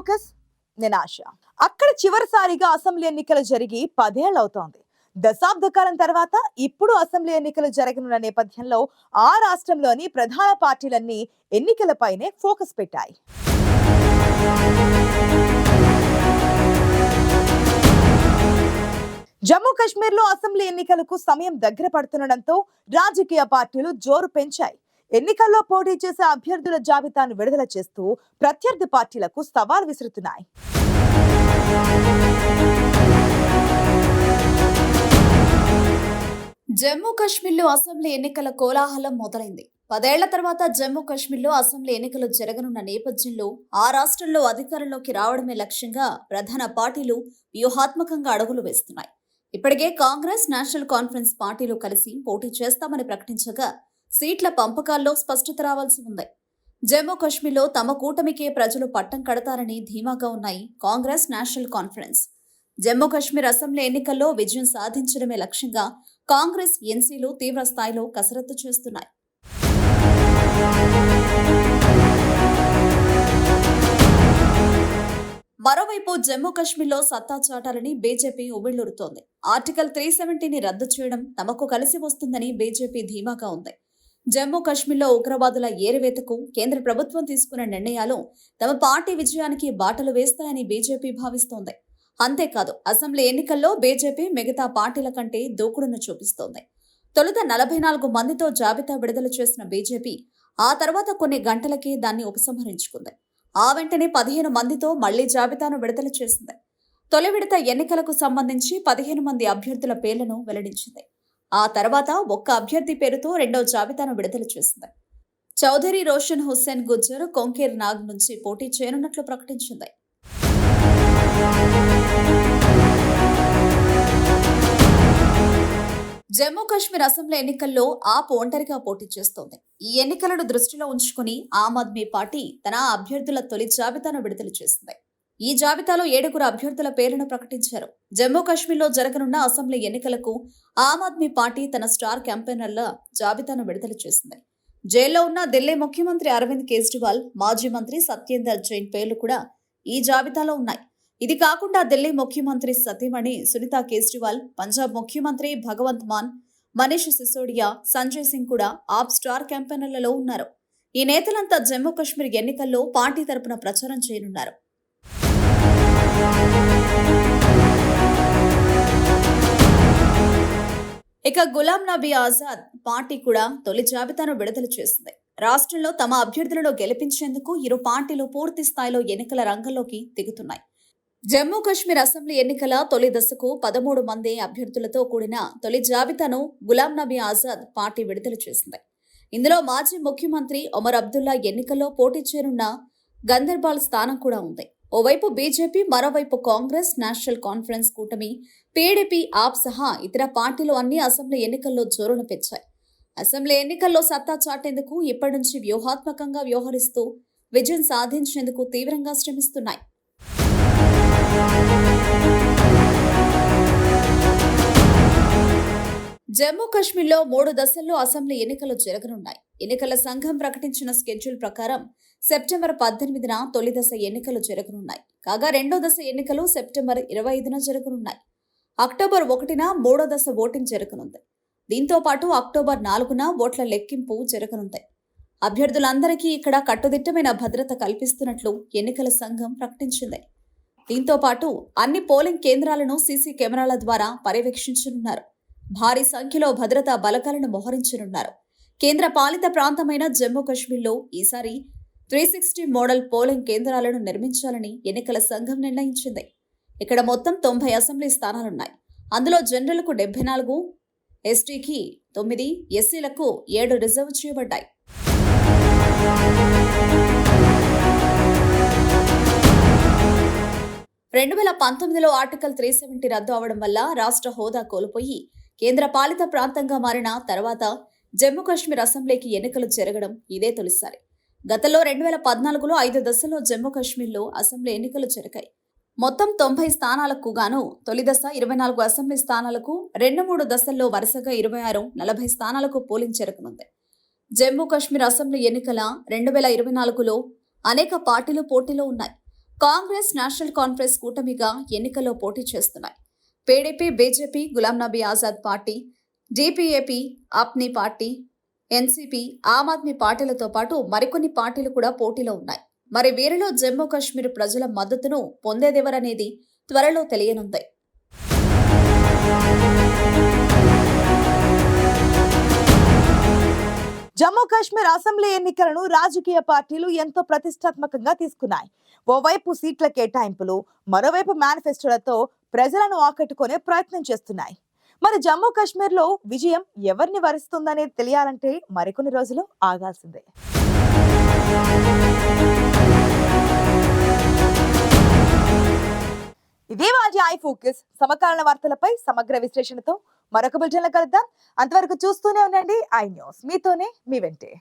Focus నేను ఆశ అక్కడ చివరిసారిగా అసెంబ్లీ ఎన్నికలు జరిగి పదేళ్ళు అవుతోంది దశాబ్ద కాలం తర్వాత ఇప్పుడు అసెంబ్లీ ఎన్నికలు జరగనున్న నేపథ్యంలో ఆ రాష్ట్రంలోని ప్రధాన పార్టీలన్నీ ఎన్నికలపైనే ఫోకస్ పెట్టాయి. జమ్మూ కాశ్మీర్లో అసెంబ్లీ ఎన్నికలకు సమయం దగ్గర పడుతుండటంతో రాజకీయ పార్టీలు జోరు పెంచాయి. ఎన్నికల్లో పోటీ చేసే అభ్యర్థుల జాబితాను విడుదల చేస్తూ ప్రత్యర్థి పార్టీలకు సవాల్ విసురుతున్నాయి. జమ్మూ కాశ్మీర్లో అసెంబ్లీ ఎన్నికల కోలాహలం మొదలైంది. పదేళ్ళ తర్వాత జమ్మూ కాశ్మీర్లో అసెంబ్లీ ఎన్నికలు జరగనున్న నేపథ్యంలో ఆ రాష్ట్రంలో అధికారంలోకి రావడమే లక్ష్యంగా ప్రధాన పార్టీలు వ్యూహాత్మకంగా అడుగులు వేస్తున్నాయి. ఇప్పటికే కాంగ్రెస్ నేషనల్ కాన్ఫరెన్స్ పార్టీలు కలిసి పోటీ చేస్తామని ప్రకటించగా సీట్ల పంపకాల్లో స్పష్టత రావాల్సి ఉంది. జమ్మూ కాశ్మీర్లో తమ కూటమికే ప్రజలు పట్టం కడతారని ధీమాగా ఉన్నాయి Congress national conference. Jammu Kashmir assembly ఎన్నికల్లో విజయం సాధించడమే లక్ష్యంగా కాంగ్రెస్ ఎన్సీలు తీవ్ర స్థాయిలో కసరత్తు చేస్తున్నాయి. మరోవైపు జమ్మూ కాశ్మీర్లో సత్తా చాటాలని బీజేపీ ఉబిళ్ళురుతోంది ఆర్టికల్ త్రీ సెవెంటీని రద్దు చేయడం తమకు కలిసి వస్తుందని బీజేపీ ధీమాగా ఉంది. జమ్మూ కాశ్మీర్లో ఉగ్రవాదుల ఏరివేతకు కేంద్ర ప్రభుత్వం తీసుకున్న నిర్ణయాలు తమ పార్టీ విజయానికి బాటలు వేస్తాయని బీజేపీ భావిస్తోంది. అంతేకాదు అసెంబ్లీ ఎన్నికల్లో బీజేపీ మిగతా పార్టీల కంటే దూకుడును చూపిస్తోంది. తొలుత నలభై నాలుగు మందితో జాబితా విడుదల చేసిన బీజేపీ ఆ తర్వాత కొన్ని గంటలకే దాన్ని ఉపసంహరించుకుంది. ఆ వెంటనే పదిహేను మందితో మళ్ళీ జాబితాను విడుదల చేసింది. తొలి విడత ఎన్నికలకు సంబంధించి పదిహేను మంది అభ్యర్థుల పేర్లను వెల్లడించింది. ఆ తర్వాత ఒక్క అభ్యర్థి పేరుతో రెండో జాబితాను విడుదల చేసింది. చౌదరి రోషన్ హుస్సేన్ గుజ్జర్ కొంకేర్ నాగ్ నుంచి పోటీ చేయనున్నట్లు ప్రకటించింది. జమ్మూ కాశ్మీర్ అసెంబ్లీ ఎన్నికల్లో ఆప్ ఒంటరిగా పోటీ చేస్తోంది. ఈ ఎన్నికలను దృష్టిలో ఉంచుకుని ఆమ్ ఆద్మీ పార్టీ తన అభ్యర్థుల తొలి జాబితాను విడుదల చేసింది. ఈ జాబితాలో ఏడుగురు అభ్యర్థుల పేర్లను ప్రకటించారు. జమ్మూ కాశ్మీర్లో జరగనున్న అసెంబ్లీ ఎన్నికలకు ఆమ్ ఆద్మీ పార్టీ తన స్టార్ క్యాంపెయినర్ల జాబితాను విడుదల చేసింది. జైల్లో ఉన్న ఢిల్లీ ముఖ్యమంత్రి అరవింద్ కేజ్రీవాల్ మాజీ మంత్రి సత్యేందర్ జైన్ పేర్లు కూడా ఈ జాబితాలో ఉన్నాయి. ఇది కాకుండా ఢిల్లీ ముఖ్యమంత్రి సతీమణి సునీత కేజ్రీవాల్ పంజాబ్ ముఖ్యమంత్రి భగవంత్ మాన్ మనీష్ సిసోడియా సంజయ్ సింగ్ కూడా ఆప్ స్టార్ క్యాంపెయినర్లలో ఉన్నారు. ఈ నేతలంతా జమ్మూ కాశ్మీర్ ఎన్నికల్లో పార్టీ తరపున ప్రచారం చేయనున్నారు. ఇక గులాం నబీ ఆజాద్ పార్టీ కూడా తొలి జాబితాను విడుదల చేసింది. రాష్ట్రంలో తమ అభ్యర్థులను గెలిపించేందుకు ఇరు పార్టీలు పూర్తి స్థాయిలో ఎన్నికల రంగంలోకి దిగుతున్నాయి. జమ్మూ కాశ్మీర్ అసెంబ్లీ ఎన్నికల తొలి దశకు పదమూడు మంది అభ్యర్థులతో కూడిన తొలి జాబితాను గులాం నబీ ఆజాద్ పార్టీ విడుదల చేసింది. ఇందులో మాజీ ముఖ్యమంత్రి ఒమర్ అబ్దుల్లా ఎన్నికల్లో పోటీ చేరున్న గందర్బాల్ స్థానం కూడా ఉంది. ఓవైపు బీజేపీ మరోవైపు కాంగ్రెస్ నేషనల్ కాన్ఫరెన్స్ కూటమి పీడీపీ ఆప్ సహా ఇతర పార్టీలు అన్ని అసెంబ్లీ ఎన్నికల్లో జోరును పెంచాయి. అసెంబ్లీ ఎన్నికల్లో సత్తా చాటేందుకు ఇప్పటి నుంచి వ్యూహాత్మకంగా వ్యవహరిస్తూ విజయం సాధించేందుకు తీవ్రంగా శ్రమిస్తున్నాయి. జమ్మూ కాశ్మీర్లో మూడు దశల్లో అసెంబ్లీ ఎన్నికలు జరగనున్నాయి. ఎన్నికల సంఘం ప్రకటించిన స్కెడ్యూల్ ప్రకారం సెప్టెంబర్ పద్దెనిమిదిన తొలి దశ ఎన్నికలు జరగనున్నాయి. కాగా రెండో దశ ఎన్నికలు సెప్టెంబర్ ఇరవై ఐదున జరగనున్నాయి. అక్టోబర్ ఒకటిన మూడో దశ ఓటింగ్ జరగనుంది. దీంతో పాటు అక్టోబర్ నాలుగున ఓట్ల లెక్కింపు జరగనుంది. అభ్యర్థులందరికీ ఇక్కడ కట్టుదిట్టమైన భద్రత కల్పిస్తున్నట్లు ఎన్నికల సంఘం ప్రకటించింది. దీంతో పాటు అన్ని పోలింగ్ కేంద్రాలను సీసీ కెమెరాల ద్వారా పర్యవేక్షించనున్నారు. భారీ సంఖ్యలో భద్రతా బలగాలను మోహరించనున్నారు. కేంద్ర పాలిత ప్రాంతమైన జమ్మూ కాశ్మీర్లో ఈసారి త్రీ సిక్స్టీ మోడల్ పోలింగ్ కేంద్రాలను నిర్మించాలని ఎన్నికల సంఘం నిర్ణయించింది. ఇక్కడ మొత్తం తొంభై అసెంబ్లీ స్థానాలున్నాయి. అందులో జనరల్కు డెబ్బై నాలుగు ఎస్టీకి తొమ్మిది ఎస్సీలకు ఏడు రిజర్వ్ చేయబడ్డాయి. రెండు వేల పంతొమ్మిదిలో ఆర్టికల్ త్రీ సెవెంటీ రద్దు అవడం వల్ల రాష్ట్ర హోదా కోల్పోయి కేంద్ర పాలిత ప్రాంతంగా మారిన తర్వాత జమ్మూ కాశ్మీర్ అసెంబ్లీకి ఎన్నికలు జరగడం ఇదే తొలిసారి. గతంలో రెండు వేల పద్నాలుగులో ఐదు దశల్లో జమ్మూ కాశ్మీర్లో అసెంబ్లీ ఎన్నికలు జరిగాయి. మొత్తం తొంభై స్థానాలకు గాను తొలి దశ ఇరవై నాలుగు అసెంబ్లీ స్థానాలకు రెండు మూడు దశల్లో వరుసగా ఇరవై ఆరు నలభై స్థానాలకు పోలింగ్ జరగనుంది. జమ్మూ కాశ్మీర్ అసెంబ్లీ ఎన్నికల రెండు వేల ఇరవై నాలుగులో అనేక పార్టీలు పోటీలో ఉన్నాయి. కాంగ్రెస్ నేషనల్ కాన్ఫరెన్స్ కూటమిగా ఎన్నికల్లో పోటీ చేస్తున్నాయి. PDP BJP Ghulam Nabi Azad party DPAP ఆప్ని party NCP Aam Aadmi పార్టీలతో పాటు మరికొన్ని పార్టీలు కూడా పోటీలో ఉన్నాయి. మరి వీరిలో జమ్మూ కాశ్మీర్ ప్రజల మద్దతును పొందేదెవరనేది త్వరలో తెలియనుంది. జమ్మూ కాశ్మీర్ అసెంబ్లీ ఎన్నికలను రాజకీయ పార్టీలు ఎంతో ప్రతిష్టాత్మకంగా తీసుకున్నాయి. ఓవైపు సీట్ల కేటాయింపులు మరోవైపు మేనిఫెస్టోలతో ప్రజలను ఆకట్టుకునే ప్రయత్నం చేస్తున్నాయి. మరి జమ్మూ కాశ్మీర్లో విజయం ఎవరిని వరిస్తుందనేది తెలియాలంటే మరికొన్ని రోజులు ఆగాల్సిందే. ఇదే మాజీ ఐ ఫోకస్. సమకాలీన వార్తలపై సమగ్ర విశ్లేషణతో మరొక బులెటిన్లో కలుద్దాం. అంతవరకు చూస్తూనే ఉండండి. I news. మీతోనే మీ వెంటే.